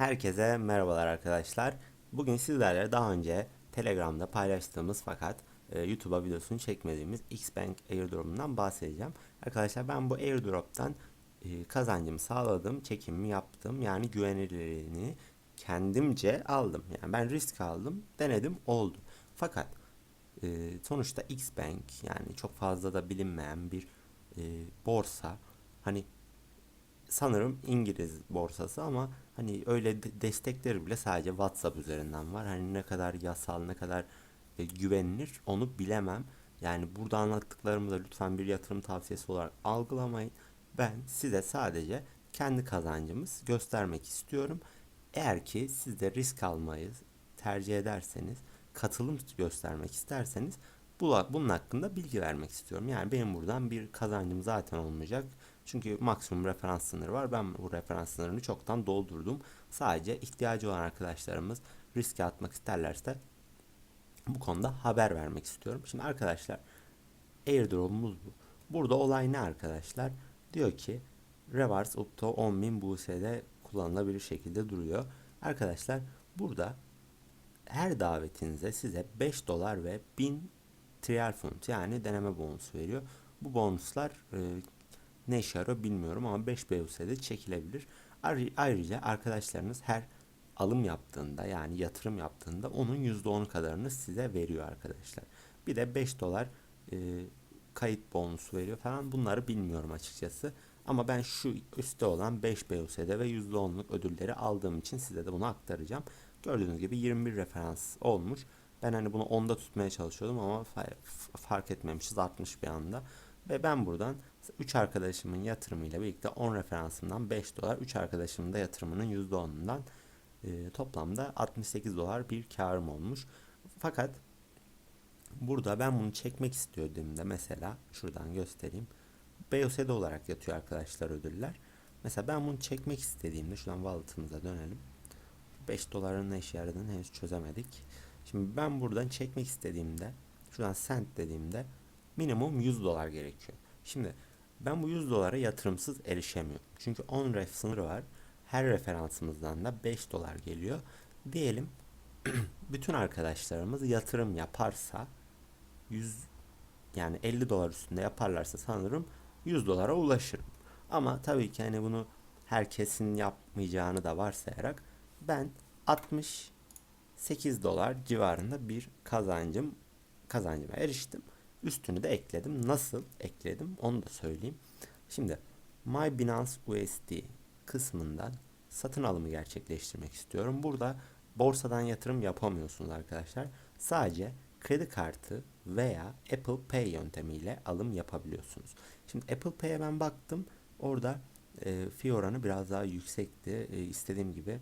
Herkese merhabalar arkadaşlar. Bugün sizlerle daha önce Telegram'da paylaştığımız fakat e, YouTube'a videosunu çekmediğimiz Xbank airdrop'undan bahsedeceğim. Arkadaşlar ben bu airdrop'tan e, kazancımı sağladım, çekimimi yaptım. Yani güvenilirliğini kendimce aldım. Yani ben risk aldım, denedim, oldu. Fakat e, sonuçta Xbank yani çok fazla da bilinmeyen bir e, borsa. Hani sanırım İngiliz borsası ama hani öyle de- destekleri bile sadece WhatsApp üzerinden var. Hani ne kadar yasal, ne kadar e, güvenilir onu bilemem. Yani burada anlattıklarımı da lütfen bir yatırım tavsiyesi olarak algılamayın. Ben size sadece kendi kazancımız göstermek istiyorum. Eğer ki siz de risk almayı tercih ederseniz, katılım göstermek isterseniz bu- bunun hakkında bilgi vermek istiyorum. Yani benim buradan bir kazancım zaten olmayacak. Çünkü maksimum referans sınırı var. Ben bu referans sınırını çoktan doldurdum. Sadece ihtiyacı olan arkadaşlarımız riske atmak isterlerse bu konuda haber vermek istiyorum. Şimdi arkadaşlar airdrop'umuz bu. Burada olay ne arkadaşlar? Diyor ki reverse up to 10.000 BUSD kullanılabilir şekilde duruyor. Arkadaşlar burada her davetinize size 5 dolar ve 1000 trial fund yani deneme bonusu veriyor. Bu bonuslar e, ne işe yarıyor bilmiyorum ama 5 BUSD çekilebilir. Ayrı- Ayrıca arkadaşlarınız her alım yaptığında yani yatırım yaptığında onun %10'u kadarını size veriyor arkadaşlar. Bir de 5 dolar e, kayıt bonusu veriyor falan bunları bilmiyorum açıkçası. Ama ben şu üstte olan 5 BUSD ve %10'luk ödülleri aldığım için size de bunu aktaracağım. Gördüğünüz gibi 21 referans olmuş. Ben hani bunu 10'da tutmaya çalışıyordum ama fark etmemişiz 60 bir anda. Ve ben buradan 3 arkadaşımın yatırımıyla birlikte 10 referansımdan 5 dolar, 3 arkadaşımın da yatırımının %10'undan e, toplamda 68 dolar bir karım olmuş. Fakat burada ben bunu çekmek istiyordum mesela şuradan göstereyim. BUSD olarak yatıyor arkadaşlar ödüller. Mesela ben bunu çekmek istediğimde şuradan wallet'ımıza dönelim. 5 doların ne işe yaradığını henüz çözemedik. Şimdi ben buradan çekmek istediğimde şuradan sent dediğimde minimum 100 dolar gerekiyor. Şimdi ben bu 100 dolara yatırımsız erişemiyorum. Çünkü 10 ref sınırı var. Her referansımızdan da 5 dolar geliyor. Diyelim bütün arkadaşlarımız yatırım yaparsa 100 yani 50 dolar üstünde yaparlarsa sanırım 100 dolara ulaşırım. Ama tabii ki hani bunu herkesin yapmayacağını da varsayarak ben 68 dolar civarında bir kazancım kazancıma eriştim. Üstünü de ekledim. Nasıl ekledim onu da söyleyeyim. Şimdi My Binance USD kısmından satın alımı gerçekleştirmek istiyorum. Burada borsadan yatırım yapamıyorsunuz arkadaşlar. Sadece kredi kartı veya Apple Pay yöntemiyle alım yapabiliyorsunuz. Şimdi Apple Pay'e ben baktım. Orada e, fee oranı biraz daha yüksekti. E, istediğim gibi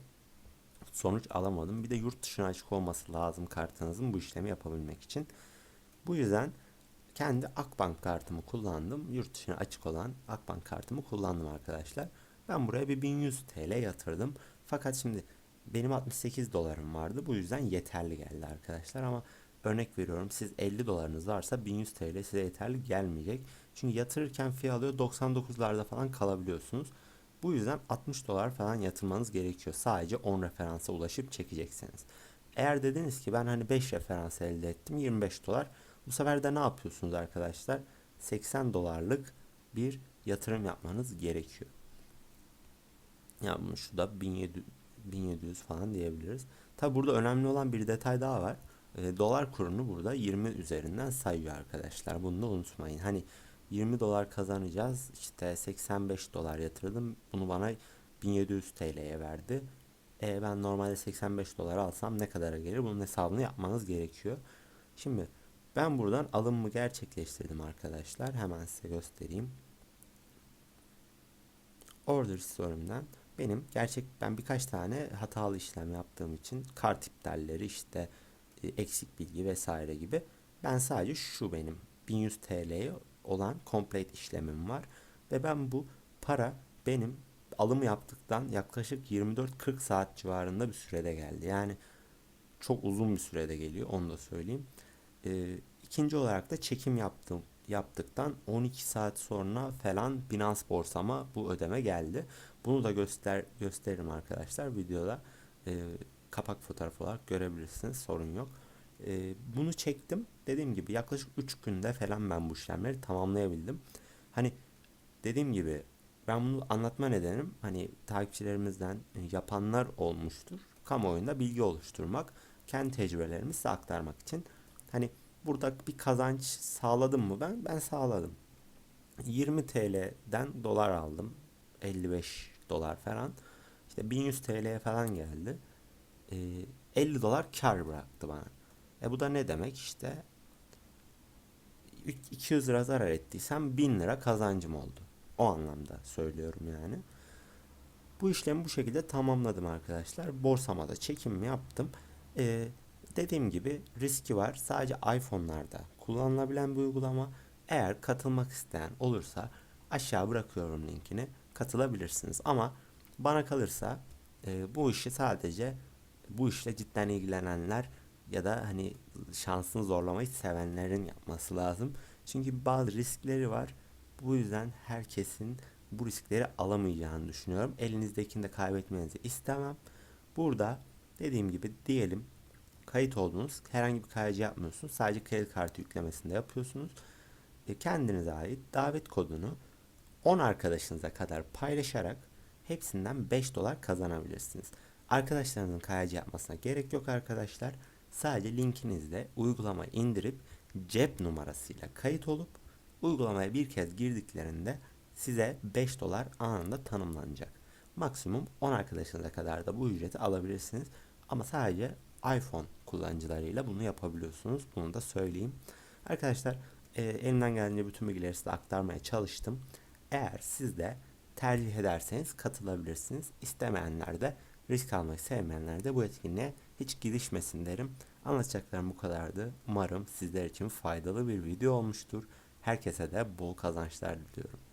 sonuç alamadım. Bir de yurt dışına açık olması lazım kartınızın bu işlemi yapabilmek için. Bu yüzden kendi Akbank kartımı kullandım. Yurt dışına açık olan Akbank kartımı kullandım arkadaşlar. Ben buraya bir 1100 TL yatırdım. Fakat şimdi benim 68 dolarım vardı. Bu yüzden yeterli geldi arkadaşlar ama örnek veriyorum siz 50 dolarınız varsa 1100 TL size yeterli gelmeyecek. Çünkü yatırırken fiyat alıyor 99'larda falan kalabiliyorsunuz. Bu yüzden 60 dolar falan yatırmanız gerekiyor. Sadece 10 referansa ulaşıp çekeceksiniz. Eğer dediniz ki ben hani 5 referans elde ettim 25 dolar. Bu sefer de ne yapıyorsunuz arkadaşlar? 80 dolarlık bir yatırım yapmanız gerekiyor. Ya bunu şu da 1700, 1700 falan diyebiliriz. Tabi burada önemli olan bir detay daha var. E, dolar kurunu burada 20 üzerinden sayıyor arkadaşlar. Bunu da unutmayın. Hani 20 dolar kazanacağız. İşte 85 dolar yatırdım. Bunu bana 1700 TL'ye verdi. E, ben normalde 85 dolar alsam ne kadara gelir? Bunun hesabını yapmanız gerekiyor. Şimdi ben buradan alımımı gerçekleştirdim arkadaşlar. Hemen size göstereyim. Order story'imden benim gerçek ben birkaç tane hatalı işlem yaptığım için kart iptalleri işte e, eksik bilgi vesaire gibi ben sadece şu benim 1100 TL'ye olan complete işlemim var ve ben bu para benim alım yaptıktan yaklaşık 24-40 saat civarında bir sürede geldi. Yani çok uzun bir sürede geliyor onu da söyleyeyim. Ee, ikinci olarak da çekim yaptım yaptıktan 12 saat sonra falan Binance borsama bu ödeme geldi. Bunu da göster gösteririm arkadaşlar videoda. E, kapak fotoğrafı olarak görebilirsiniz. Sorun yok. E, bunu çektim. Dediğim gibi yaklaşık 3 günde falan ben bu işlemleri tamamlayabildim. Hani dediğim gibi ben bunu anlatma nedenim hani takipçilerimizden e, yapanlar olmuştur. Kamuoyunda bilgi oluşturmak, kendi tecrübelerimi size aktarmak için. Hani burada bir kazanç sağladım mı ben? Ben sağladım. 20 TL'den dolar aldım. 55 dolar falan. İşte 1100 TL'ye falan geldi. Ee, 50 dolar kar bıraktı bana. E bu da ne demek işte 200 lira zarar ettiysem 1000 lira kazancım oldu. O anlamda söylüyorum yani. Bu işlemi bu şekilde tamamladım arkadaşlar. Borsama da çekim yaptım. Ee, dediğim gibi riski var. Sadece iPhone'larda kullanılabilen bir uygulama. Eğer katılmak isteyen olursa aşağı bırakıyorum linkini. Katılabilirsiniz. Ama bana kalırsa e, bu işi sadece bu işle cidden ilgilenenler ya da hani şansını zorlamayı sevenlerin yapması lazım. Çünkü bazı riskleri var. Bu yüzden herkesin bu riskleri alamayacağını düşünüyorum. Elinizdekini de kaybetmenizi istemem. Burada dediğim gibi diyelim kayıt oldunuz. Herhangi bir KYC yapmıyorsunuz. Sadece kredi kartı yüklemesinde yapıyorsunuz. E, kendinize ait davet kodunu 10 arkadaşınıza kadar paylaşarak hepsinden 5 dolar kazanabilirsiniz. Arkadaşlarınızın KYC yapmasına gerek yok arkadaşlar. Sadece linkinizde uygulamayı indirip cep numarasıyla kayıt olup uygulamaya bir kez girdiklerinde size 5 dolar anında tanımlanacak. Maksimum 10 arkadaşınıza kadar da bu ücreti alabilirsiniz. Ama sadece iPhone kullanıcılarıyla bunu yapabiliyorsunuz. Bunu da söyleyeyim. Arkadaşlar e, elimden geldiğince bütün bilgileri size aktarmaya çalıştım. Eğer siz de tercih ederseniz katılabilirsiniz. İstemeyenler de risk almayı sevmeyenler de bu etkinliğe hiç girişmesin derim. Anlatacaklarım bu kadardı. Umarım sizler için faydalı bir video olmuştur. Herkese de bol kazançlar diliyorum.